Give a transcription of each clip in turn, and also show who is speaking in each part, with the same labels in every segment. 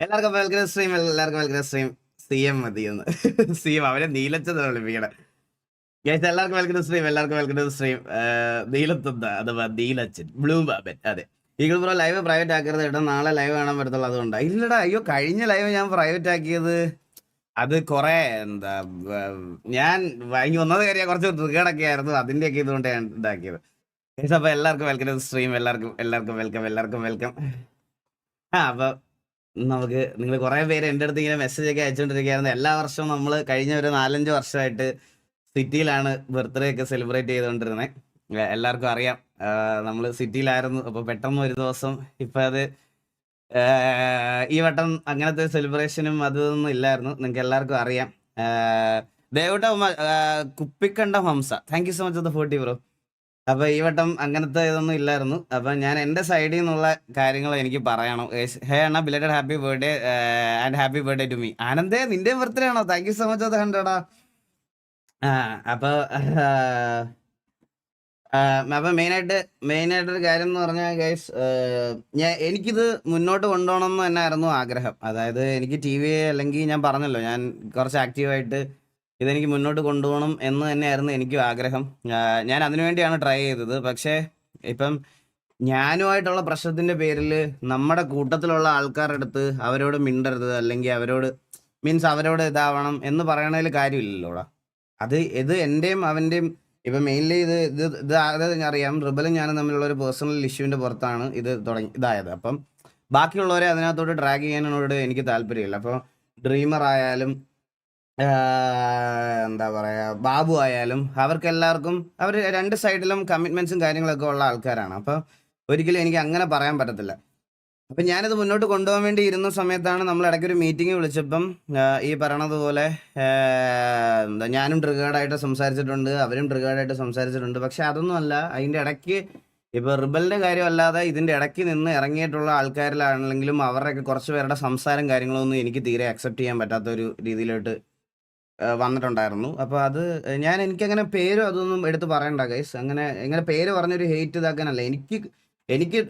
Speaker 1: എല്ലാവർക്കും welcome stream എല്ലാവർക്കും welcome stream C M മതി എന്ന്. സി എം അവരെ നീലച്ചത് വിളിപ്പിക്കണം. ഗൈസ് എല്ലാവർക്കും വെൽക്കം സ്ട്രീം എല്ലാവർക്കും വെൽക്കം സ്ട്രീം നീലത്തുന്ന അഥവാ നീലച്ചൻ ബ്ലൂ ബാബൻ അതെ. ഈഗിൾ ബ്രോ ലൈവ് പ്രൈവറ്റ് ആക്കരുത് ഇടം നാളെ ലൈവ് കാണാൻ പറ്റത്തുള്ളൂ അതുകൊണ്ടാണ് ഇല്ലടാ അയ്യോ കഴിഞ്ഞ ലൈവ് ഞാൻ പ്രൈവറ്റ് ആക്കിയത്. അത് കുറെ എന്താ ഞാൻ വാങ്ങി വന്നത് കാര്യം കുറച്ച് ട്രിഗേഡൊക്കെ ആയിരുന്നു. അതിന്റെയൊക്കെ ഇതുകൊണ്ട് ഞാൻ ഇതാക്കിയത്. ഗൈസ് അപ്പൊ എല്ലാവർക്കും വെൽക്കം സ്ട്രീം എല്ലാവർക്കും എല്ലാവർക്കും വെൽക്കം എല്ലാവർക്കും വെൽക്കം ആ അപ്പൊ നമുക്ക് നിങ്ങൾ കുറെ പേര് എന്റെ അടുത്ത് ഇങ്ങനെ മെസ്സേജ് ഒക്കെ അയച്ചുകൊണ്ടിരിക്കുകയായിരുന്നു. എല്ലാ വർഷവും നമ്മൾ കഴിഞ്ഞ ഒരു നാലഞ്ച് വർഷമായിട്ട് സിറ്റിയിലാണ് ബർത്ത്ഡേ ഒക്കെ സെലിബ്രേറ്റ് ചെയ്തുകൊണ്ടിരുന്നത് എല്ലാവർക്കും അറിയാം. നമ്മൾ സിറ്റിയിലായിരുന്നു അപ്പോൾ പെട്ടെന്ന് ഒരു ദിവസം ഇപ്പം അത് ഈ വട്ടം അങ്ങനത്തെ സെലിബ്രേഷനും അതൊന്നും ഇല്ലായിരുന്നു. നിങ്ങൾക്ക് എല്ലാവർക്കും അറിയാം. ദേവട്ട കുപ്പിക്കണ്ട Hamsa. Thank you so much forty bro അപ്പൊ ഈ വട്ടം അങ്ങനത്തെ ഇതൊന്നും ഇല്ലായിരുന്നു. അപ്പൊ ഞാൻ എന്റെ സൈഡിൽ നിന്നുള്ള കാര്യങ്ങൾ എനിക്ക് പറയണം. ഹേ അണ്ണ belated happy birthday and happy birthday to me ആനന്ദേ നിന്റെ ബർത്ത്ഡേ ആണോ? താങ്ക് യു സോ മച്ച് കണ്ടോടാ. ആ അപ്പൊ അപ്പൊ മെയിനായിട്ട് ഒരു കാര്യം എന്ന് പറഞ്ഞാൽ ഗൈസ് ഞാൻ എനിക്കിത് മുന്നോട്ട് കൊണ്ടുപോകണം എന്ന് തന്നെ ആയിരുന്നു ആഗ്രഹം. അതായത് എനിക്ക് ടി വി അല്ലെങ്കിൽ ഞാൻ പറഞ്ഞല്ലോ ഞാൻ കുറച്ച് ആക്റ്റീവായിട്ട് ഇതെനിക്ക് മുന്നോട്ട് കൊണ്ടുപോകണം എന്ന് തന്നെയായിരുന്നു എനിക്കും ആഗ്രഹം. ഞാൻ അതിനുവേണ്ടിയാണ് ട്രൈ ചെയ്തത്. പക്ഷേ ഇപ്പം ഞാനുമായിട്ടുള്ള പ്രശ്നത്തിന്റെ പേരിൽ നമ്മുടെ കൂട്ടത്തിലുള്ള ആൾക്കാരുടെ അടുത്ത് അവരോട് മിണ്ടരുത് അല്ലെങ്കിൽ അവരോട് മീൻസ് അവരോട് ഇതാവണം എന്ന് പറയണതിൽ കാര്യമില്ലല്ലോടാ അത് ഇത് എന്റെയും അവന്റെയും ഇപ്പം മെയിൻലി ഇത് ഇത് ഇത് അറിയാം റിബലും ഞാനും തമ്മിലുള്ള ഒരു പേഴ്സണൽ ഇഷ്യൂവിന്റെ പുറത്താണ് ഇത് തുടങ്ങി ഇതായത്. അപ്പം ബാക്കിയുള്ളവരെ അതിനകത്തോട്ട് ഡ്രാഗ് ചെയ്യാനോട് എനിക്ക് താല്പര്യമില്ല. അപ്പോൾ ഡ്രീമർ ആയാലും എന്താ പറയുക ബാബു ആയാലും അവർക്ക് എല്ലാവർക്കും അവർ രണ്ട് സൈഡിലും കമ്മിറ്റ്മെന്റ്സും കാര്യങ്ങളൊക്കെ ഉള്ള ആൾക്കാരാണ്. അപ്പോൾ ഒരിക്കലും എനിക്ക് അങ്ങനെ പറയാൻ പറ്റത്തില്ല. അപ്പം ഞാനിത് മുന്നോട്ട് കൊണ്ടുപോകാൻ വേണ്ടി ഇരുന്ന സമയത്താണ് നമ്മൾ ഇടയ്ക്ക് ഒരു മീറ്റിംഗ് വിളിച്ചപ്പം ഈ പറയണതുപോലെ ഞാനും ട്രിഗേർഡായിട്ട് സംസാരിച്ചിട്ടുണ്ട് അവരും ട്രിഗേർഡായിട്ട് സംസാരിച്ചിട്ടുണ്ട്. പക്ഷെ അതൊന്നും അല്ല അതിന്റെ ഇടയ്ക്ക് ഇപ്പോൾ റിബലിന്റെ കാര്യമല്ലാതെ ഇതിന്റെ ഇടയ്ക്ക് നിന്ന് ഇറങ്ങിയിട്ടുള്ള ആൾക്കാരിലാണെങ്കിലും അവരുടെയൊക്കെ കുറച്ച് പേരുടെ സംസാരം കാര്യങ്ങളൊന്നും എനിക്ക് തീരെ അക്സെപ്റ്റ് ചെയ്യാൻ പറ്റാത്ത ഒരു രീതിയിലോട്ട് വന്നിട്ടുണ്ടായിരുന്നു. അപ്പോൾ അത് ഞാൻ എനിക്കങ്ങനെ പേരും അതൊന്നും എടുത്ത് പറയണ്ട ഗൈസ് അങ്ങനെ ഇങ്ങനെ പേര് പറഞ്ഞൊരു ഹേറ്റ് ഇതാക്കാനല്ല. എനിക്ക് എനിക്ക്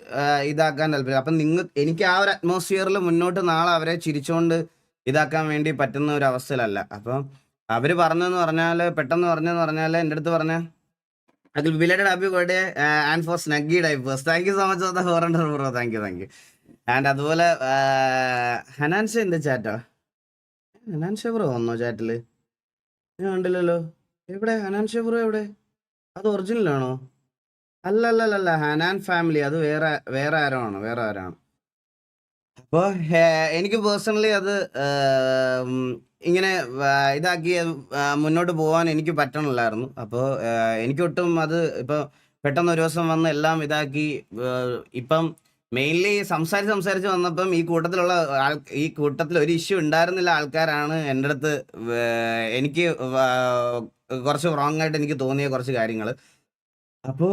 Speaker 1: ഇതാക്കാൻ താല്പര്യം അപ്പം നിങ്ങൾ എനിക്ക് ആ ഒരു അറ്റ്മോസ്ഫിയറിൽ മുന്നോട്ട് നാളെ അവരെ ചിരിച്ചുകൊണ്ട് ഇതാക്കാൻ വേണ്ടി പറ്റുന്ന ഒരു അവസ്ഥയിലല്ല. അപ്പം അവർ പറഞ്ഞെന്ന് പറഞ്ഞാൽ പെട്ടെന്ന് പറഞ്ഞെന്ന് പറഞ്ഞാൽ എന്റെ അടുത്ത് പറഞ്ഞ അതിൽ belated happy birthday and for snuggy divers thank you so much for four hundred bro thank you thank you and അതുപോലെ ഹനാൻഷ എന്ത് ചാറ്റാ ഹനാൻഷ ബ്രോ വന്നോ ചാറ്റിൽ ഞാൻ കണ്ടില്ലല്ലോ. എവിടെ? ഹനാൻ ഷെബ്രോ എവിടെ? അത് ഒറിജിനലാണോ അല്ല അല്ല അല്ല അല്ല ഹനാൻ ഫാമിലി അത് വേറെ വേറെ ആരോ ആണ് വേറെ ആരോ ആണ് അപ്പോൾ എനിക്ക് പേഴ്സണലി അത് ഇങ്ങനെ ഇതാക്കി മുന്നോട്ട് പോകാൻ എനിക്ക് പറ്റണില്ലായിരുന്നു. അപ്പോൾ എനിക്കൊട്ടും അത് ഇപ്പോൾ പെട്ടെന്ന് ഒരു ദിവസം വന്ന് എല്ലാം ഇതാക്കി ഇപ്പം മെയിൻലി സംസാരിച്ച് സംസാരിച്ച് വന്നപ്പം ഈ കൂട്ടത്തിലുള്ള ആൾ ഈ കൂട്ടത്തിൽ ഒരു ഇഷ്യൂ ഉണ്ടായിരുന്നില്ല ആൾക്കാരാണ് എന്റെ അടുത്ത് എനിക്ക് കുറച്ച് റോങ് ആയിട്ട് എനിക്ക് തോന്നിയ കുറച്ച് കാര്യങ്ങൾ അപ്പോൾ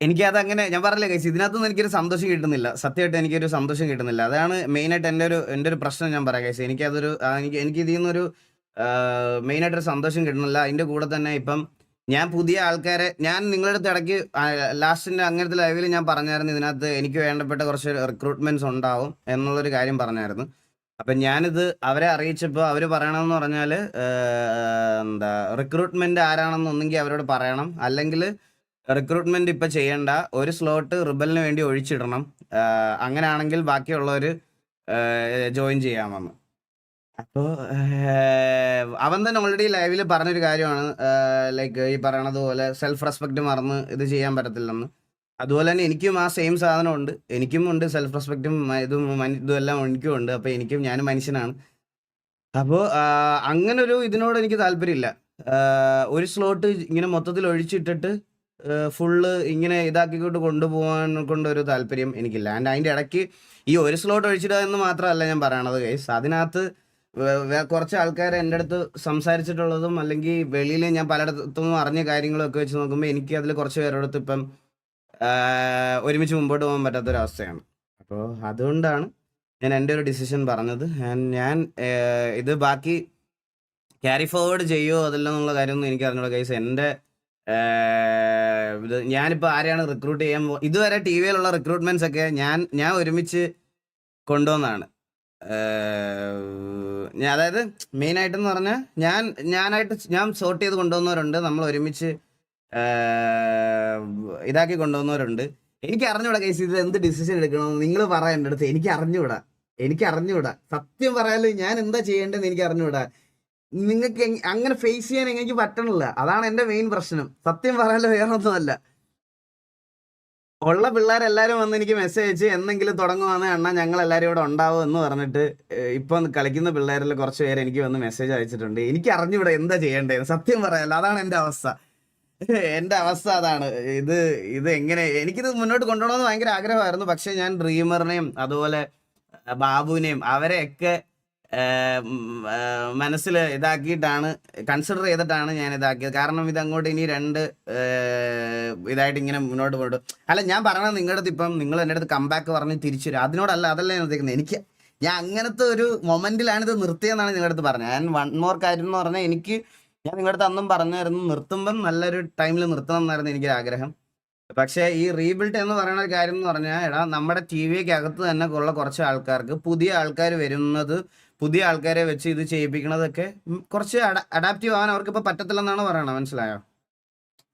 Speaker 1: എനിക്കത് അങ്ങനെ ഞാൻ പറഞ്ഞില്ല കഴിച്ചു ഇതിനകത്തൊന്നും എനിക്കൊരു സന്തോഷം കിട്ടുന്നില്ല. സത്യമായിട്ട് എനിക്കൊരു സന്തോഷം കിട്ടുന്നില്ല. അതാണ് മെയിനായിട്ട് എന്റെ ഒരു എന്റെ ഒരു പ്രശ്നം ഞാൻ പറയാം കഴിച്ചു എനിക്കതൊരു എനിക്ക് എനിക്ക് ഇതിൽ നിന്നൊരു മെയിനായിട്ടൊരു സന്തോഷം കിട്ടുന്നില്ല. അതിന്റെ കൂടെ തന്നെ ഇപ്പം ഞാൻ പുതിയ ആൾക്കാരെ ഞാൻ നിങ്ങളുടെ അടുത്ത് ഇടയ്ക്ക് ലാസ്റ്റിന്റെ അങ്ങനത്തെ ലൈവിൽ ഞാൻ പറഞ്ഞായിരുന്നു ഇതിനകത്ത് എനിക്ക് വേണ്ടപ്പെട്ട കുറച്ച് റിക്രൂട്ട്മെന്റ്സ് ഉണ്ടാവും എന്നുള്ളൊരു കാര്യം പറഞ്ഞായിരുന്നു. അപ്പം ഞാനിത് അവരെ അറിയിച്ചപ്പോൾ അവർ പറയണമെന്ന് പറഞ്ഞാൽ എന്താ റിക്രൂട്ട്മെന്റ് ആരാണെന്ന് ഒന്നെങ്കിൽ അവരോട് പറയണം. അല്ലെങ്കിൽ റിക്രൂട്ട്മെന്റ് ഇപ്പം ചെയ്യേണ്ട ഒരു സ്ലോട്ട് റിബലിന് വേണ്ടി ഒഴിച്ചിടണം. അങ്ങനെയാണെങ്കിൽ ബാക്കിയുള്ളവർ ജോയിൻ ചെയ്യാമെന്ന്. അപ്പോൾ അവൻ തന്നെ ഓൾറെഡി ലൈവിൽ പറഞ്ഞൊരു കാര്യമാണ്. ലൈക്ക് ഈ പറയണത് പോലെ സെൽഫ് റെസ്പെക്റ്റ് മറന്ന് ഇത് ചെയ്യാൻ പറ്റത്തില്ലെന്ന്. അതുപോലെ തന്നെ എനിക്കും ആ സെയിം സാധനമുണ്ട്. എനിക്കും ഉണ്ട് സെൽഫ് റെസ്പെക്റ്റും ഇതും ഇതുമെല്ലാം എനിക്കും ഉണ്ട്. അപ്പോൾ എനിക്കും ഞാനും മനുഷ്യനാണ്. അപ്പോൾ അങ്ങനൊരു ഇതിനോട് എനിക്ക് താല്പര്യമില്ല. ഒരു സ്ലോട്ട് ഇങ്ങനെ മൊത്തത്തിൽ ഒഴിച്ചിട്ടിട്ട് ഫുള്ള് ഇങ്ങനെ ഇതാക്കിക്കൊണ്ട് കൊണ്ടുപോകാൻ കൊണ്ടൊരു താല്പര്യം എനിക്കില്ല. ആൻഡ് അതിന്റെ ഇടയ്ക്ക് ഈ ഒരു സ്ലോട്ട് ഒഴിച്ചിടുക എന്ന് മാത്രമല്ല ഞാൻ പറയണത് ഗൈസ് അതിനകത്ത് കുറച്ച് ആൾക്കാർ എന്റെ അടുത്ത് സംസാരിച്ചിട്ടുള്ളതും അല്ലെങ്കിൽ വെളിയിൽ ഞാൻ പലയിടത്തുനിന്നും അറിഞ്ഞ കാര്യങ്ങളൊക്കെ വെച്ച് നോക്കുമ്പോൾ എനിക്ക് അതിൽ കുറച്ച് പേരോടത്ത് ഇപ്പം ഒരുമിച്ച് മുമ്പോട്ട് പോകാൻ പറ്റാത്തൊരവസ്ഥയാണ്. അപ്പോൾ അതുകൊണ്ടാണ് ഞാൻ എന്റെ ഒരു ഡിസിഷൻ പറഞ്ഞത്. ഞാൻ ഇത് ബാക്കി ക്യാരി ഫോർവേഡ് ചെയ്യുമോ അതെല്ലാം എന്നുള്ള കാര്യമൊന്നും എനിക്ക് അറിഞ്ഞൂടാ കേസ് എന്റെ ഇത് ഞാനിപ്പോൾ ആരെയാണ് റിക്രൂട്ട് ചെയ്യാൻ ഇതുവരെ ടി വിയിലുള്ള റിക്രൂട്ട്മെന്റ്സ് ഒക്കെ ഞാൻ ഞാൻ ഒരുമിച്ച് കൊണ്ടുവന്നാണ് ഞാൻ അതായത് മെയിൻ ആയിട്ടെന്ന് പറഞ്ഞാൽ ഞാൻ ഞാനായിട്ട് ഞാൻ സോർട്ട് ചെയ്ത് കൊണ്ടുവന്നവരുണ്ട്. നമ്മൾ ഒരുമിച്ച് ഇതാക്കി കൊണ്ടുവന്നവരുണ്ട്. എനിക്ക് അറിഞ്ഞൂടാ കേസ് ഇത് എന്ത് ഡിസിഷൻ എടുക്കണമെന്ന്. നിങ്ങൾ പറയാൻ എന്റെ അടുത്ത്. എനിക്ക് അറിഞ്ഞൂടാ എനിക്ക് അറിഞ്ഞൂടാ സത്യം പറയാലോ ഞാൻ എന്താ ചെയ്യേണ്ടതെന്ന് എനിക്ക് അറിഞ്ഞൂടാ നിങ്ങൾക്ക് അങ്ങനെ ഫേസ് ചെയ്യാൻ എനിക്ക് പറ്റണില്ല. അതാണ് എന്റെ മെയിൻ പ്രശ്നം. സത്യം പറയാലോ വേറെ ഒന്നുമല്ല ഉള്ള പിള്ളേരെല്ലാരും വന്ന് എനിക്ക് മെസ്സേജ് അയച്ച് എന്തെങ്കിലും തുടങ്ങുവാന്ന് അണ്ണാ ഞങ്ങൾ എല്ലാവരും ഇവിടെ ഉണ്ടാവും എന്ന് പറഞ്ഞിട്ട് ഇപ്പൊ കളിക്കുന്ന പിള്ളേരിൽ കുറച്ച് പേര് എനിക്ക് വന്ന് മെസ്സേജ് അയച്ചിട്ടുണ്ട്. എനിക്ക് അറിഞ്ഞിവിടെ എന്താ ചെയ്യേണ്ടത് സത്യം പറയാലോ അതാണ് എന്റെ അവസ്ഥ. എന്റെ അവസ്ഥ അതാണ്. ഇത് ഇത് എങ്ങനെ എനിക്കിത് മുന്നോട്ട് കൊണ്ടുപോകണമെന്ന് ഭയങ്കര ആഗ്രഹമായിരുന്നു. പക്ഷെ ഞാൻ ഡ്രീമറിനെയും അതുപോലെ ബാബുവിനെയും അവരെയൊക്കെ മനസ്സിൽ ഇതാക്കിയിട്ടാണ് കൺസിഡർ ചെയ്തിട്ടാണ് ഞാൻ ഇതാക്കിയത്. കാരണം ഇതങ്ങോട്ട് ഇനി രണ്ട് ഇതായിട്ട് ഇങ്ങനെ മുന്നോട്ട് പോയിട്ട്. അല്ല ഞാൻ പറഞ്ഞത് നിങ്ങളുടെ അടുത്ത് ഇപ്പം നിങ്ങൾ എന്റെ അടുത്ത് കമ്പാക്ക് പറഞ്ഞ് തിരിച്ചു വരും. അതിനോടല്ല അതല്ല ഞാൻ ഉദ്ദേശിക്കുന്നത്. എനിക്ക് ഞാൻ അങ്ങനത്തെ ഒരു മൊമെന്റിലാണ് ഇത് നിർത്തിയെന്നാണ് നിങ്ങളുടെ അടുത്ത് പറഞ്ഞത്. ഞാൻ വൺ മോർ കാര്യം എന്ന് പറഞ്ഞാൽ എനിക്ക് ഞാൻ നിങ്ങളുടെ അടുത്ത് അന്നും പറഞ്ഞായിരുന്നു നിർത്തുമ്പം നല്ലൊരു ടൈമിൽ നിർത്തണം എന്നായിരുന്നു എനിക്ക് ആഗ്രഹം. പക്ഷേ ഈ റീബിൽഡ് എന്ന് പറയുന്ന ഒരു കാര്യം എന്ന് പറഞ്ഞാൽ എടാ നമ്മുടെ ടി വിക്കകത്ത് തന്നെ ഉള്ള കുറച്ച് ആൾക്കാർക്ക് പുതിയ ആൾക്കാർ വരുന്നത് പുതിയ ആൾക്കാരെ വെച്ച് ഇത് ചെയ്യിപ്പിക്കണതൊക്കെ കുറച്ച് അഡാപ്റ്റീവ് ആവാൻ അവർക്ക് ഇപ്പൊ പറ്റത്തില്ലെന്നാണ് പറയണത് മനസ്സിലായോ?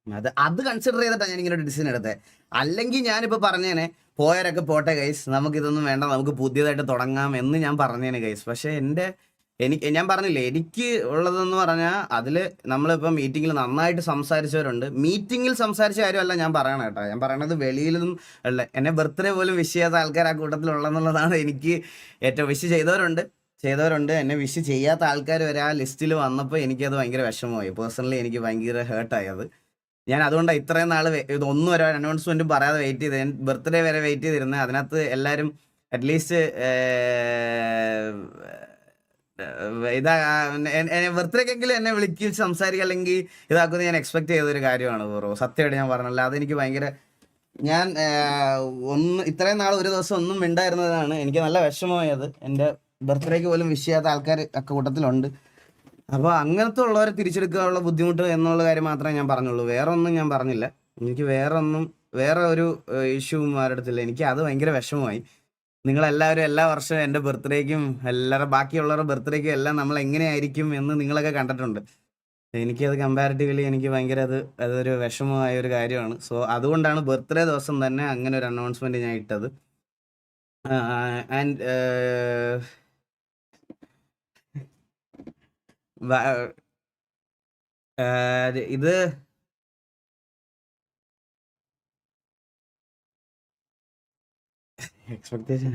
Speaker 1: അത് അത് കൺസിഡർ ചെയ്തിട്ടാണ് ഞാൻ ഇങ്ങനെ ഡിസിഷൻ എടുത്തത് അല്ലെങ്കിൽ ഞാനിപ്പോൾ പറഞ്ഞേനെ പോയവരൊക്കെ പോട്ടെ ഗൈസ് നമുക്കിതൊന്നും വേണ്ട നമുക്ക് പുതിയതായിട്ട് തുടങ്ങാം എന്ന് ഞാൻ പറഞ്ഞേനെ ഗൈസ് പക്ഷേ എന്റെ എനിക്ക് ഞാൻ പറഞ്ഞില്ലേ എനിക്ക് ഉള്ളതെന്ന് പറഞ്ഞാൽ അതിൽ നമ്മളിപ്പോൾ മീറ്റിങ്ങിൽ നന്നായിട്ട് സംസാരിച്ചവരുണ്ട്. മീറ്റിങ്ങിൽ സംസാരിച്ച കാര്യമല്ല ഞാൻ പറയണ കേട്ടോ. ഞാൻ പറയണത് വെളിയിലൊന്നും ഉള്ള എന്നെ ബർത്ത്ഡേ പോലും വിഷ് ചെയ്യാത്ത ആൾക്കാർ ആ കൂട്ടത്തിലുള്ളതെന്നുള്ളതാണ് എനിക്ക് ഏറ്റവും വിഷ് ചെയ്തവരുണ്ട്. ചെയ്തവരുണ്ട്. എന്നെ വിഷ് ചെയ്യാത്ത ആൾക്കാർ വരെ ആ ലിസ്റ്റിൽ വന്നപ്പോൾ എനിക്കത് ഭയങ്കര വിഷമമായി. പേഴ്സണലി എനിക്ക് ഭയങ്കര ഹേർട്ടായി അത്. ഞാൻ അതുകൊണ്ടാണ് ഇത്രയും നാൾ ഇതൊന്നും ഒരു അനൗൺസ്മെന്റ് പറയാതെ വെയിറ്റ് ചെയ്ത് ഞാൻ ബർത്ത്ഡേ വരെ വെയിറ്റ് ചെയ്തിരുന്നത് അതിനകത്ത് എല്ലാവരും അറ്റ്ലീസ്റ്റ് ഇതാ ബർത്ത്ഡേക്കെങ്കിലും എന്നെ വിളിക്കും സംസാരിക്കുക അല്ലെങ്കിൽ ഇതാക്കുന്നത് ഞാൻ എക്സ്പെക്ട് ചെയ്തൊരു കാര്യമാണ് ബ്രോ. സത്യമായിട്ട് ഞാൻ പറഞ്ഞല്ല അതെനിക്ക് ഭയങ്കര ഞാൻ ഒന്ന് ഇത്രയും നാൾ ഒരു ദിവസം ഒന്നും മിണ്ടായിരുന്നതാണ്. എനിക്ക് നല്ല വിഷമമായത്. എന്റെ ബർത്ത്ഡേക്ക് പോലും വിഷ് ചെയ്യാത്ത ആൾക്കാർ ഒക്കെ കൂട്ടത്തിലുണ്ട്. അപ്പോൾ അങ്ങനത്തെ ഉള്ളവരെ തിരിച്ചെടുക്കാനുള്ള ബുദ്ധിമുട്ട് എന്നുള്ള കാര്യം മാത്രമേ ഞാൻ പറഞ്ഞുള്ളൂ. വേറെ ഒന്നും ഞാൻ പറഞ്ഞില്ല. എനിക്ക് വേറെ ഒന്നും വേറെ ഒരു ഇഷ്യൂവും ആരെടുത്തില്ല എനിക്ക് അത് ഭയങ്കര വിഷമമായി. നിങ്ങളെല്ലാവരും എല്ലാ വർഷവും എന്റെ ബർത്ത്ഡേക്കും എല്ലാവരുടെ ബാക്കിയുള്ളവരുടെ ബർത്ത്ഡേക്കും എല്ലാം നമ്മൾ എങ്ങനെയായിരിക്കും എന്ന് നിങ്ങളൊക്കെ കണ്ടിട്ടുണ്ട്. എനിക്കത് കമ്പാരിറ്റീവ്ലി എനിക്ക് ഭയങ്കര അത് അതൊരു വിഷമമായ ഒരു കാര്യമാണ്. സോ അതുകൊണ്ടാണ് ബർത്ത്ഡേ ദിവസം തന്നെ അങ്ങനെ ഒരു അനൗൺസ്മെന്റ് ഞാൻ ഇട്ടത്. ആൻഡ് ഇത് എക്സ്പെക്ടേഷൻ.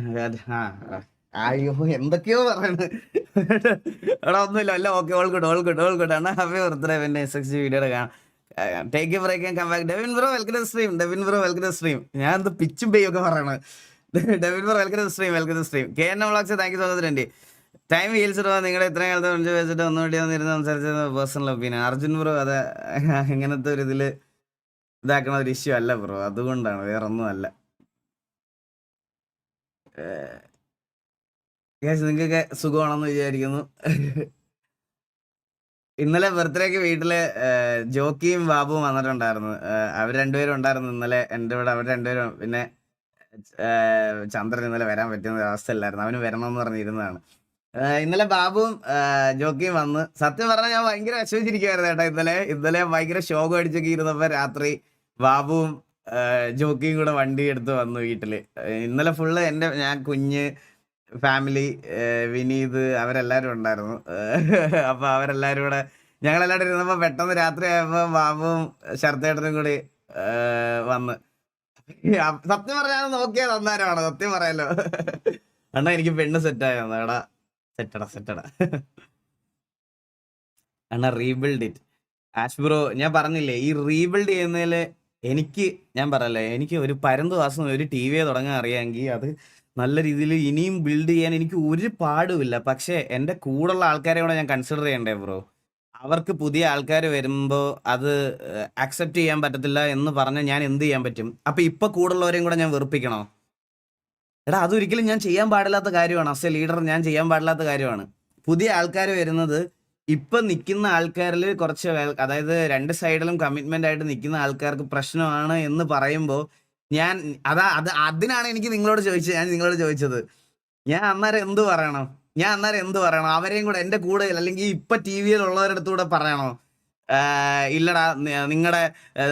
Speaker 1: അയ്യോ എന്തൊക്കെയോ പറയുന്നത് എടാ ഒന്നുമില്ല. അല്ല okay all good all good all good ആണ് ഹാപ്പി ബർത്ത്ഡേ പിന്നെ എസ് എക്സ് വീഡിയോയുടെ കാണാം. Take break and come back Devin bro welcome stream Devin bro welcome stream ഞാൻ എന്ത് പിച്ചും പേയും ഒക്കെ പറയണത് Devin bro welcome stream welcome stream K N vlogs thank you so much time heals നിങ്ങളെ ഇത്രയും കാലത്ത് വിളിച്ച് വെച്ചിട്ട് ഒന്നുകൂടി വന്നിരുന്ന് സംസാരിച്ചത് പേഴ്സണൽ ഒപ്പീനിയൻ അർജുൻ ബ്രോ അത് ഇങ്ങനത്തെ ഒരു ഇതിൽ ഇതാക്കണ ഒരു ഇഷ്യൂ അല്ല ബ്രോ അതുകൊണ്ടാണ് വേറെ ഒന്നും അല്ല നിങ്ങൾക്കൊക്കെ സുഖമാണെന്ന് വിചാരിക്കുന്നു. ഇന്നലെ ബർത്ത്ഡേക്ക് വീട്ടിൽ ജോക്കിയും ബാബുവും വന്നിട്ടുണ്ടായിരുന്നു. അവർ രണ്ടുപേരും ഉണ്ടായിരുന്നു ഇന്നലെ. എന്റെ ഇവിടെ അവർ രണ്ടുപേരും പിന്നെ ചന്ദ്രൻ ഇന്നലെ വരാൻ പറ്റുന്ന അവസ്ഥയില്ലായിരുന്നു അവന് വരണമെന്ന് പറഞ്ഞിരുന്നതാണ്. ഇന്നലെ ബാബുവും ജോക്കിയും വന്ന് സത്യം പറഞ്ഞാൽ ഞാൻ ഭയങ്കര വിഷമിച്ചിരിക്കുവായിരുന്നു കേട്ടോ ഇന്നലെ. ഇന്നലെ ഭയങ്കര ശോകം അടിച്ചൊക്കെ ഇരുന്നപ്പോ രാത്രി ബാബുവും ജോക്കിയും കൂടെ വണ്ടി എടുത്ത് വന്നു വീട്ടിൽ. ഇന്നലെ ഫുള്ള് എന്റെ ഞാൻ കുഞ്ഞ് ഫാമിലി വിനീത് അവരെല്ലാരും ഉണ്ടായിരുന്നു. അപ്പൊ അവരെല്ലാരും കൂടെ ഞങ്ങളെല്ലാവരും ഇരുന്നപ്പോ പെട്ടെന്ന് രാത്രി ആയപ്പോ ബാബുവും ശരത്തേട്ടനും കൂടി വന്ന്. സത്യം പറഞ്ഞാൽ നോക്കിയാൽ നന്നാരമാണ് സത്യം പറയാലോ. അണ്ണാ എനിക്ക് പെണ്ണ് സെറ്റായി എടാ. സെറ്റടാ സെറ്റടാ ആണ് റീബിൽഡ് ഇറ്റ് ആഷ് ബ്രോ ഞാൻ പറഞ്ഞില്ലേ ഈ റീബിൽഡ് ചെയ്യുന്നതിൽ എനിക്ക് ഞാൻ പറയല്ലേ എനിക്ക് ഒരു പരന്തു വാസം ഒരു ടി വി തുടങ്ങാൻ അറിയാമെങ്കിൽ അത് നല്ല രീതിയിൽ ഇനിയും ബിൽഡ് ചെയ്യാൻ എനിക്ക് ഒരു പാടുമില്ല പക്ഷേ എന്റെ കൂടെയുള്ള ആൾക്കാരെ കൂടെ ഞാൻ കൺസിഡർ ചെയ്യണ്ടേ ബ്രോ? അവർക്ക് പുതിയ ആൾക്കാർ വരുമ്പോൾ അത് അക്സെപ്റ്റ് ചെയ്യാൻ പറ്റത്തില്ല എന്ന് പറഞ്ഞാൽ ഞാൻ എന്ത് ചെയ്യാൻ പറ്റും? അപ്പം ഇപ്പം കൂടുള്ളവരെയും കൂടെ ഞാൻ വെറുപ്പിക്കണോ? എടാ അതൊരിക്കലും ഞാൻ ചെയ്യാൻ പാടില്ലാത്ത കാര്യമാണ്. അസ് ലീഡർ ഞാൻ ചെയ്യാൻ പാടില്ലാത്ത കാര്യമാണ്. പുതിയ ആൾക്കാർ വരുന്നത് ഇപ്പൊ നിൽക്കുന്ന ആൾക്കാരിൽ കുറച്ച് അതായത് രണ്ട് സൈഡിലും കമ്മിറ്റ്മെന്റ് ആയിട്ട് നിൽക്കുന്ന ആൾക്കാർക്ക് പ്രശ്നമാണ് എന്ന് പറയുമ്പോൾ ഞാൻ അതാ അത് അതിനാണ് എനിക്ക് നിങ്ങളോട് ചോദിച്ചത് ഞാൻ നിങ്ങളോട് ചോദിച്ചത്. ഞാൻ അന്നേരം എന്ത് പറയണം? ഞാൻ അന്നേരം എന്ത് പറയണം? അവരെയും കൂടെ എന്റെ കൂടെ അല്ലെങ്കിൽ ഇപ്പൊ ടി വിയിലുള്ളവരുടെ അടുത്തുകൂടെ പറയണോ? ഇല്ലടാ നിങ്ങളുടെ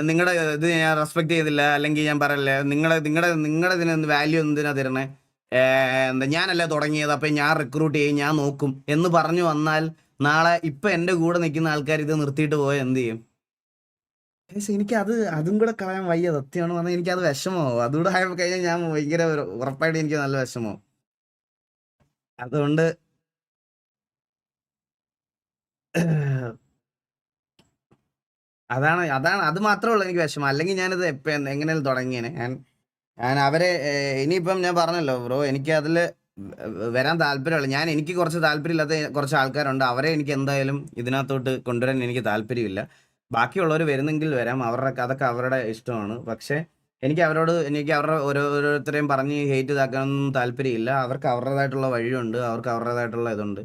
Speaker 1: നിങ്ങളുടെ ഇത് ഞാൻ റെസ്പെക്ട് ചെയ്തില്ല. അല്ലെങ്കിൽ ഞാൻ പറയല്ലേ നിങ്ങളുടെ നിങ്ങളുടെ നിങ്ങളുടെ ഇതിന് വാല്യൂ എന്തിനാ തരണേ എന്താ ഞാനല്ലേ തുടങ്ങിയത് അപ്പം ഞാൻ റിക്രൂട്ട് ചെയ്യും ഞാൻ നോക്കും. എന്ന് പറഞ്ഞു വന്നാൽ നാളെ ഇപ്പൊ എന്റെ കൂടെ നിൽക്കുന്ന ആൾക്കാർ ഇത് നിർത്തിയിട്ട് പോയാൽ എന്ത് ചെയ്യും? എനിക്ക് അത് അതും കൂടെ കളയാൻ വയ്യ സത്യമാണ് പറഞ്ഞാൽ എനിക്ക് അത് വിഷമമാവും. അതുകൂടെ ആയപ്പോൾ കഴിഞ്ഞാൽ ഞാൻ ഭയങ്കര ഉറപ്പായിട്ട് എനിക്ക് നല്ല വിഷമമാവും. അതുകൊണ്ട് അതാണ് അതാണ്. അത് മാത്രമേ ഉള്ളൂ എനിക്ക് വിഷമം. അല്ലെങ്കിൽ ഞാനിത് എപ്പ എങ്ങനെയാണ് തുടങ്ങിയേനെ. ഞാൻ ഞാൻ അവരെ ഇനിയിപ്പം ഞാൻ പറഞ്ഞല്ലോ ബ്രോ എനിക്ക് അതിൽ വരാൻ താല്പര്യമുള്ള ഞാൻ എനിക്ക് കുറച്ച് താല്പര്യമില്ലാത്ത കുറച്ച് ആൾക്കാരുണ്ട്. അവരെ എനിക്ക് എന്തായാലും ഇതിനകത്തോട്ട് കൊണ്ടുവരാൻ എനിക്ക് താല്പര്യമില്ല. ബാക്കിയുള്ളവർ വരുന്നെങ്കിൽ വരാം. അവരുടെ അതൊക്കെ അവരുടെ ഇഷ്ടമാണ്. പക്ഷേ എനിക്ക് അവരോട് എനിക്ക് അവരുടെ ഓരോരുത്തരെയും പറഞ്ഞ് ഹേറ്റ് ഇതാക്കാനൊന്നും താല്പര്യമില്ല. അവർക്ക് അവരുടേതായിട്ടുള്ള വഴിയുണ്ട്. അവർക്ക് അവരുടേതായിട്ടുള്ള ഇതുണ്ട്.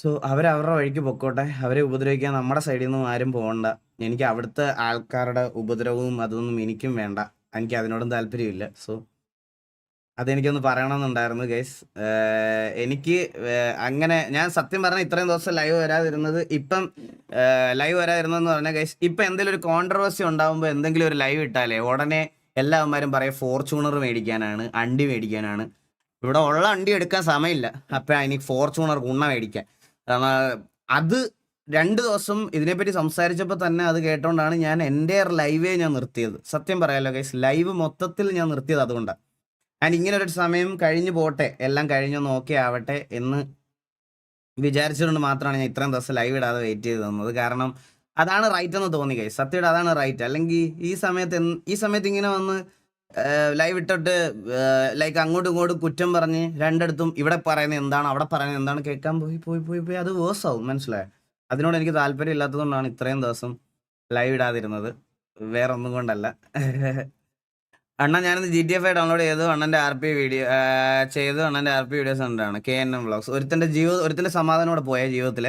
Speaker 1: സോ അവർ അവരുടെ വഴിക്ക് പൊക്കോട്ടെ. അവരെ ഉപദ്രവിക്കാൻ നമ്മുടെ സൈഡിൽ നിന്നും ആരും പോകണ്ട എനിക്ക് അവിടുത്തെ ആൾക്കാരുടെ ഉപദ്രവവും അതൊന്നും എനിക്കും വേണ്ട. എനിക്ക് അതിനോടും താല്പര്യമില്ല. സോ അതെനിക്കൊന്ന് പറയണമെന്നുണ്ടായിരുന്നു ഗൈസ് എനിക്ക് അങ്ങനെ ഞാൻ സത്യം പറഞ്ഞാൽ ഇത്രയും ദിവസം ലൈവ് വരാതിരുന്നത് ഇപ്പം ലൈവ് വരാതിരുന്നതെന്ന് പറഞ്ഞാൽ ഗൈസ് ഇപ്പം എന്തെങ്കിലും ഒരു കോൺട്രവേഴ്സി ഉണ്ടാകുമ്പോൾ എന്തെങ്കിലും ഒരു ലൈവ് ഇട്ടാലേ ഉടനെ എല്ലാവന്മാരും പറയും ഫോർച്യൂണർ മേടിക്കാനാണ് അണ്ടി മേടിക്കാനാണ്. ഇവിടെ ഉള്ള അണ്ടി എടുക്കാൻ സമയമില്ല. അപ്പം എനിക്ക് ഫോർച്യൂണർ ഉണ്ണ മേടിക്കാൻ. അത് രണ്ട് ദിവസം ഇതിനെപ്പറ്റി സംസാരിച്ചപ്പോൾ തന്നെ അത് കേട്ടോണ്ടാണ് ഞാൻ എന്റെ ലൈവേ ഞാൻ നിർത്തിയത്. സത്യം പറയാലോ ഗൈസ് ലൈവ് മൊത്തത്തിൽ ഞാൻ നിർത്തിയത് അതുകൊണ്ടാണ് ഞാൻ ഇങ്ങനെ ഒരു സമയം കഴിഞ്ഞു പോട്ടെ എല്ലാം കഴിഞ്ഞു നോക്കി ആവട്ടെ എന്ന് വിചാരിച്ചുകൊണ്ട് മാത്രമാണ് ഞാൻ ഇത്രയും ദിവസം ലൈവ് ഇടാതെ വെയിറ്റ് ചെയ്ത് തന്നത് കാരണം അതാണ് റൈറ്റ് എന്ന് തോന്നി ഗൈസ് സത്യയുടെ അതാണ് റൈറ്റ് അല്ലെങ്കിൽ ഈ സമയത്ത് ഈ സമയത്ത് ഇങ്ങനെ വന്ന് ലൈവ് ഇട്ടിട്ട് ലൈക്ക് അങ്ങോട്ടും ഇങ്ങോട്ടും കുറ്റം പറഞ്ഞ് രണ്ടിടത്തും ഇവിടെ പറയുന്നത് എന്താണ് അവിടെ പറയുന്നത് എന്താണ് കേൾക്കാൻ പോയി പോയി പോയി പോയി. അത് വേഴ്സ് ആവും മനസ്സിലായോ? അതിനോട് എനിക്ക് താല്പര്യം ഇല്ലാത്തതുകൊണ്ടാണ് ഇത്രയും ദിവസം ലൈവ് ഇടാതിരുന്നത്. വേറെ ഒന്നും കൊണ്ടല്ല. അണ്ണ ഞാനിന്ന് G T F I download ചെയ്തു അണ്ണന്റെ ആർ പി വീഡിയോ ചെയ്തു അണ്ണന്റെ ആർ പി വീഡിയോസ് കണ്ടാണ് കെ എൻ എം വ്ളോഗ്സ് ഒരുത്തന്റെ ജീവ ഒരുത്തന്റെ സമാധാനോടെ പോയ ജീവിതത്തിൽ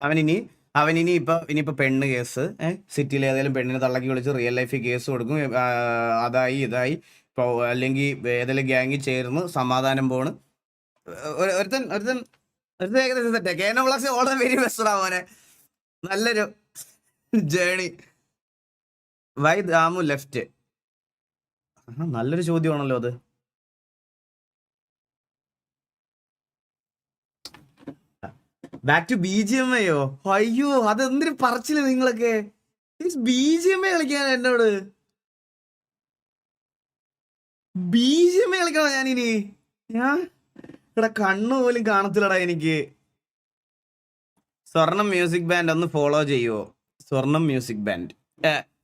Speaker 1: അവൻ ഇനി അവൻ ഇനി ഇപ്പൊ ഇനിയിപ്പോ പെണ്ണ് കേസ് സിറ്റിയിൽ ഏതെങ്കിലും പെണ്ണിനെ തള്ളക്കി വിളിച്ച് റിയൽ ലൈഫിൽ കേസ് കൊടുക്കും അതായി ഇതായി. ഇപ്പോൾ അല്ലെങ്കിൽ ഏതെങ്കിലും ഗ്യാങ്ങിൽ ചേർന്ന് സമാധാനം പോണ്. ഒരു- ഒരുത്തൻ ഒരുത്തൻ ഒരുത്തൻ ഏകദേശം സെറ്റ് വെരി ബെസ്റ്റ് മോനെ. നല്ലൊരു ജേണി വൈ ദാമു ലെഫ്റ്റ് നല്ലൊരു ചോദ്യമാണല്ലോ അത്. Back to B G M ഐയോ അയ്യോ അതെന്തിനു പറച്ചില്ല നിങ്ങളൊക്കെ. ബി ജി എം ഐ കളിക്കാൻ എന്നോട്. ബി ജി എം ഐ കളിക്കണോ ഞാനിനി? ഞാൻ ഇവിടെ കണ്ണു പോലും കാണത്തില്ലടാ എനിക്ക്. സ്വർണം മ്യൂസിക് ബാൻഡ് ഒന്ന് ഫോളോ ചെയ്യുവോ? സ്വർണം മ്യൂസിക് ബാൻഡ്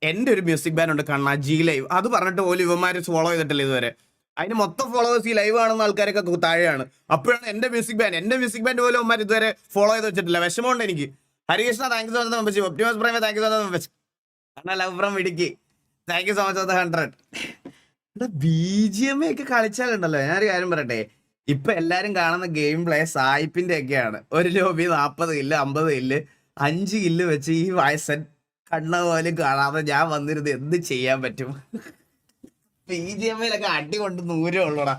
Speaker 1: എന്റെ ഒരു മ്യൂസിക് ബാൻഡ് ഉണ്ട് കണ്ണാ ജി ലൈവ് അത് പറഞ്ഞിട്ട് പോലും ഇവന്മാര് ഫോളോ ചെയ്തിട്ടില്ല ഇതുവരെ. അതിന് മൊത്തം ഫോളോവേഴ്സ് ഈ ലൈവ് കാണുന്ന ആൾക്കാരൊക്കെ താഴെയാണ്. അപ്പോഴാണ് എന്റെ മ്യൂസിക് ബാൻഡ് എന്റെ മ്യൂസിക് ബാൻഡ് പോലും അവന്മാർ ഇതുവരെ ഫോളോ ചെയ്ത് വെച്ചിട്ടില്ല. വിഷമമുണ്ട് എനിക്ക്. Harikrishna thank you so much membership optimus Prema thank you so much Anna love from Idukki. Thank you so much hundred ഇവിടെ ബി ജി എം ഒക്കെ കളിച്ചാലുണ്ടല്ലോ. ഞാനൊരു കാര്യം പറയട്ടെ. ഇപ്പൊ എല്ലാരും കാണുന്ന ഗെയിം പ്ലേ സായിപ്പിന്റെ ഒക്കെയാണ്. ഒരു ലോബി നാപ്പത് കില്ല് അമ്പത് കില്ല് അഞ്ച് കില്ല് വെച്ച് ഈ വയസ്സൻ കണ്ണ പോലും കാണാതെ ഞാൻ വന്നിരുന്ന് എന്ത് ചെയ്യാൻ പറ്റും? ഐയിലൊക്കെ അടി കൊണ്ട് നൂരേ ഉള്ളൂടാ.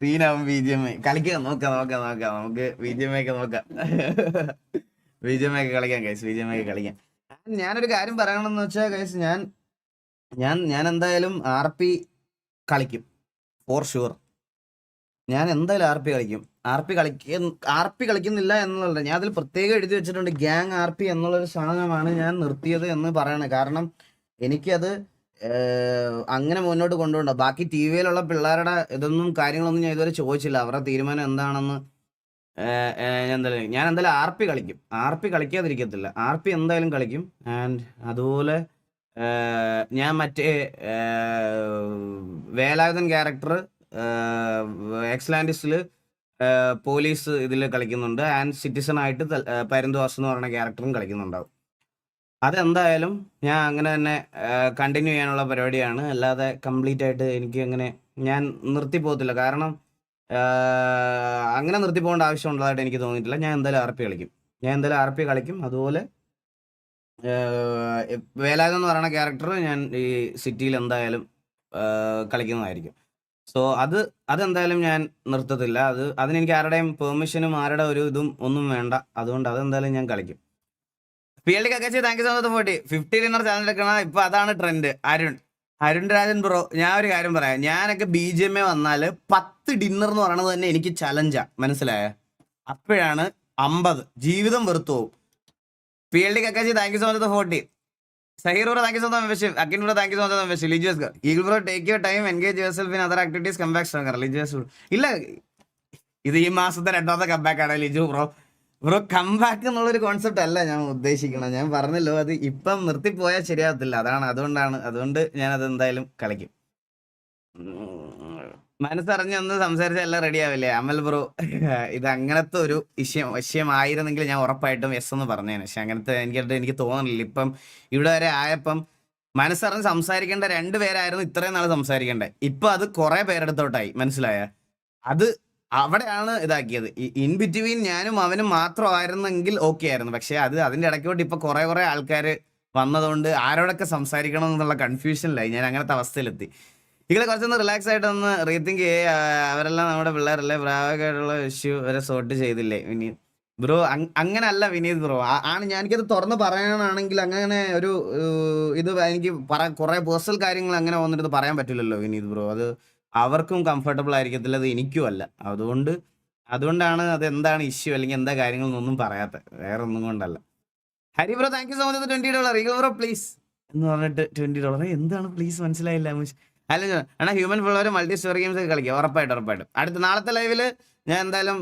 Speaker 1: സീനാവും ബി ജി എം കളിക്കാം നോക്കാം നോക്കാം നോക്കാം. നമുക്ക് ബി ജി എം ഒക്കെ നോക്കാം. ബി ജി എം ഒക്കെ കളിക്കാം കൈസ് ബി ജി എം ഒക്കെ കളിക്കാം. ഞാനൊരു കാര്യം പറയണമെന്ന് വെച്ചാൽ കൈസ് ഞാൻ ഞാൻ ഞാൻ എന്തായാലും ആർ പി കളിക്കും. ഫോർ ഷുവർ ഞാൻ എന്തായാലും ആർ പി കളിക്കും. ആർ പി കളിക്ക ആർ പി കളിക്കുന്നില്ല എന്നുള്ളത് ഞാൻ അതിൽ പ്രത്യേകം എഴുതി വെച്ചിട്ടുണ്ട് ഗ്യാങ് ആർ പി എന്നുള്ളൊരു സാധനമാണ് ഞാൻ നിർത്തിയത് എന്ന് പറയണത് കാരണം എനിക്കത് അങ്ങനെ മുന്നോട്ട് കൊണ്ടുപോകണ്ട? ബാക്കി ടി വിയിലുള്ള പിള്ളേരുടെ ഇതൊന്നും കാര്യങ്ങളൊന്നും ഞാൻ ഇതുവരെ ചോദിച്ചില്ല. അവരുടെ തീരുമാനം എന്താണെന്ന് എന്തായാലും ഞാൻ എന്തായാലും ആർ പി കളിക്കും. ആർ പി കളിക്കാതിരിക്കത്തില്ല. ആർ പി എന്തായാലും കളിക്കും. ആൻഡ് അതുപോലെ ഞാൻ മറ്റേ വേലായുധൻ ക്യാരക്ടർ എക്സ്ലാൻഡിസിൽ പോലീസ് ഇതിൽ കളിക്കുന്നുണ്ട്. ആൻഡ് സിറ്റിസൺ ആയിട്ട് പരന്തുവാസ് എന്ന് പറയുന്ന ക്യാരക്ടറും കളിക്കുന്നുണ്ടാവും. അതെന്തായാലും ഞാൻ അങ്ങനെ തന്നെ കണ്ടിന്യൂ ചെയ്യാനുള്ള പരിപാടിയാണ്. അല്ലാതെ കംപ്ലീറ്റ് ആയിട്ട് എനിക്ക് അങ്ങനെ ഞാൻ നിർത്തി പോകത്തില്ല. കാരണം അങ്ങനെ നിർത്തി പോകേണ്ട ആവശ്യമുള്ളതായിട്ട് എനിക്ക് തോന്നിയിട്ടില്ല. ഞാൻ എന്തായാലും ആർ പി കളിക്കും. ഞാൻ എന്തായാലും ആർ പി കളിക്കും. അതുപോലെ വേലായുധം എന്ന് പറയുന്ന ക്യാരക്ടർ ഞാൻ ഈ സിറ്റിയിൽ എന്തായാലും കളിക്കുന്നതായിരിക്കും. സോ അത് അതെന്തായാലും ഞാൻ നിർത്തത്തില്ല. അത് അതിനെനിക്ക് ആരുടെയും പെർമിഷനും ആരുടെ ഒരു ഇതും ഒന്നും വേണ്ട. അതുകൊണ്ട് അതെന്തായാലും ഞാൻ കളിക്കും. P L D കക്കച്ചി thank you so much forty. Fifty dinner channel എടുക്കണ ഇപ്പൊ അതാണ് ട്രെൻഡ് അരുൺ. അരുൺ രാജൻ ബ്രോ ഞാൻ ഒരു കാര്യം പറയാം. ഞാനൊക്കെ ബി ജി എം എ വന്നാൽ പത്ത് ഡിന്നർ എന്ന് പറയുന്നത് തന്നെ എനിക്ക് ചലഞ്ചാ മനസ്സിലായ? അപ്പോഴാണ് അമ്പത്. ജീവിതം വെറുത്തു പോകും P L D കക്കാച്ചി thank you so much forty. Zaheer thank you so much അക്കിൻ thank you so much membership ലിജിയസ് eagle bro take your time engage yourself in other activities come back stronger ലിജിയസ് ഇല്ല ഇത് ഈ മാസത്തെ രണ്ടാമത്തെ comeback ആണ് Liju bro bro comeback എന്നുള്ളൊരു concept അല്ല ഞാൻ ഉദ്ദേശിക്കണം ഞാൻ പറഞ്ഞല്ലോ അത് ഇപ്പം നിർത്തിപ്പോയാൽ ശരിയാകത്തില്ല അതാണ് അതുകൊണ്ടാണ് അതുകൊണ്ട് ഞാൻ അത് എന്തായാലും കളിക്കും. മനസ്സറിഞ്ഞ് ഒന്ന് സംസാരിച്ചാൽ എല്ലാം റെഡി ആവില്ലേ? അമൽ ബ്രോ ഇത് അങ്ങനത്തെ ഒരു വിഷയം വിഷയമായിരുന്നെങ്കിൽ ഞാൻ ഉറപ്പായിട്ടും എസ് എന്ന് പറഞ്ഞേനെ. പക്ഷെ അങ്ങനത്തെ എനിക്ക് എനിക്ക് തോന്നുന്നില്ല ഇപ്പം ഇവിടെ വരെ ആയപ്പം മനസ്സറിഞ്ഞ് സംസാരിക്കേണ്ട രണ്ട് പേരായിരുന്നു ഇത്രയും നാൾ സംസാരിക്കേണ്ടത്. ഇപ്പം അത് കുറേ പേരെടുത്തോട്ടായി. മനസ്സിലായ? അത് അവിടെയാണ് ഇതാക്കിയത്. ഇൻ ബിറ്റ്വീൻ ഞാനും അവനും മാത്രമായിരുന്നെങ്കിൽ ഓക്കെ ആയിരുന്നു. പക്ഷെ അത് അതിന്റെ ഇടയ്ക്കോട്ട് ഇപ്പൊ കുറെ കുറെ ആൾക്കാർ വന്നതുകൊണ്ട് ആരോടൊക്കെ സംസാരിക്കണം എന്നുള്ള കൺഫ്യൂഷനിലായി ഞാൻ അങ്ങനത്തെ അവസ്ഥയിലെത്തി. ഇങ്ങനെ കുറച്ചൊന്ന് റിലാക്സ് ആയിട്ട് ഒന്ന് റീത്തിങ്ക് അവരെല്ലാം നമ്മുടെ പിള്ളേരല്ലേ? പ്രാവകായിട്ടുള്ള ഇഷ്യൂ വരെ സോർട്ട് ചെയ്തില്ലേ വിനീത്? ബ്രോ അങ്ങനല്ല വിനീത് ബ്രോ. ആണ് ഞാൻ എനിക്കത് തുറന്ന് പറയാനാണെങ്കിൽ അങ്ങനെ ഒരു ഇത് എനിക്ക് പറ കുറെ പേഴ്സണൽ കാര്യങ്ങൾ അങ്ങനെ വന്നിട്ട് പറയാൻ പറ്റില്ലല്ലോ വിനീത് ബ്രോ. അത് അവർക്കും കംഫർട്ടബിൾ ആയിരിക്കത്തില്ല അത് എനിക്കും അല്ല. അതുകൊണ്ട് അതുകൊണ്ടാണ് അത് എന്താണ് ഇഷ്യൂ അല്ലെങ്കിൽ എന്താ കാര്യങ്ങൾ എന്നൊന്നും പറയാത്ത വേറെ ഒന്നും കൊണ്ടല്ല. Hari bro thank you so much twenty dollar eagle bro please എന്ന് പറഞ്ഞിട്ട് ട്വന്റി ഡോളർ എന്താണ് പ്ലീസ് മനസ്സിലായില്ല അല്ല അണ്ണാ ഹ്യൂമൻ ഫുള്ളവർ മൾട്ടി സ്റ്റോറി ഗെയിംസ് ഒക്കെ കളിക്കുക ഉറപ്പായിട്ട് ഉറപ്പായിട്ടും. അടുത്ത നാളത്തെ ലൈവിൽ ഞാൻ എന്തായാലും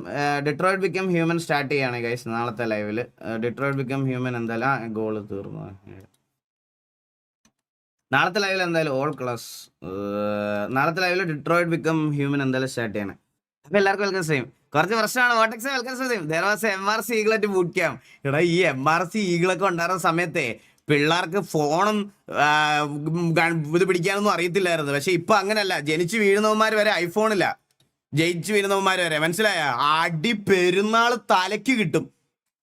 Speaker 1: ഡിട്രോയിഡ് ബിക്കം ഹ്യൂമൻ സ്റ്റാർട്ട് ചെയ്യുകയാണ് ഗൈസ് നാളത്തെ ലൈവിൽ ഡിട്രോയിഡ് ബിക്കം ഹ്യൂമൻ എന്തായാലും ആ ഗോൾ തീർന്നു. നാളത്തെ ലൈവിൽ എന്തായാലും ഓൾ ക്ലാസ് നാളത്തെ ലൈവിൽ ഡിട്രോയിഡ് ബിക്കം ഹ്യൂമൻ എന്തായാലും സ്റ്റാർട്ട് ചെയ്യണം. അപ്പൊ എല്ലാവർക്കും വെൽക്കം സെയിം കുറച്ച് പ്രശ്നമാണ് vortex welcome same there was M R C eaglet boot cam എടാ ഈ എം ആർ സി ഈഗിളൊക്കെ ഉണ്ടായിരുന്ന സമയത്തെ പിള്ളേർക്ക് ഫോണും ഇത് പിടിക്കാനൊന്നും അറിയത്തില്ലായിരുന്നു. പക്ഷെ ഇപ്പൊ അങ്ങനല്ല. ജനിച്ചു വീഴുന്നവന്മാർ വരെ ഐഫോണില്ല ജയിച്ചു വീഴുന്നവന്മാർ വരെ. മനസ്സിലായ? അടി പെരുന്നാൾ തലയ്ക്ക് കിട്ടും.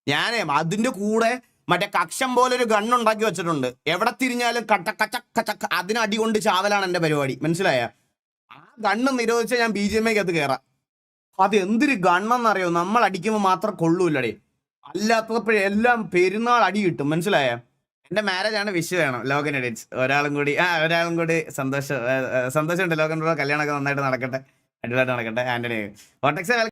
Speaker 1: ഞാനേ അതിന്റെ കൂടെ മറ്റേ കക്ഷം പോലെ ഒരു ഗണ്ണുണ്ടാക്കി വെച്ചിട്ടുണ്ട്. എവിടെ തിരിഞ്ഞാലും കട്ട കച്ച കച്ച അതിനടി കൊണ്ട് ചാവലാണ് എന്റെ പരിപാടി. മനസ്സിലായ? ആ ഗണ്ണ് നിരോധിച്ച ഞാൻ ബി ജി അത് കയറാം അത് എന്തൊരു ഗണ്ണെന്നറിയോ നമ്മൾ അടിക്കുമ്പോൾ മാത്രം കൊള്ളൂല്ലടേ. അല്ലാത്തപ്പോഴെല്ലാം പെരുന്നാൾ അടി കിട്ടും. മനസ്സിലായ? എന്റെ മാരേജ് ആണ് വിഷു വേണം. ലോകൻ എഡിറ്റ്സ്. ഒരാളും കൂടി ആ ഒരാളും കൂടി സന്തോഷം സന്തോഷമുണ്ട്. ലോകൻ കല്യാണമൊക്കെ നന്നായിട്ട് നടക്കട്ടെ. അടിപൊളിയായിട്ട് നടക്കട്ടെ. ആന്റണി കോട്ടക്സ്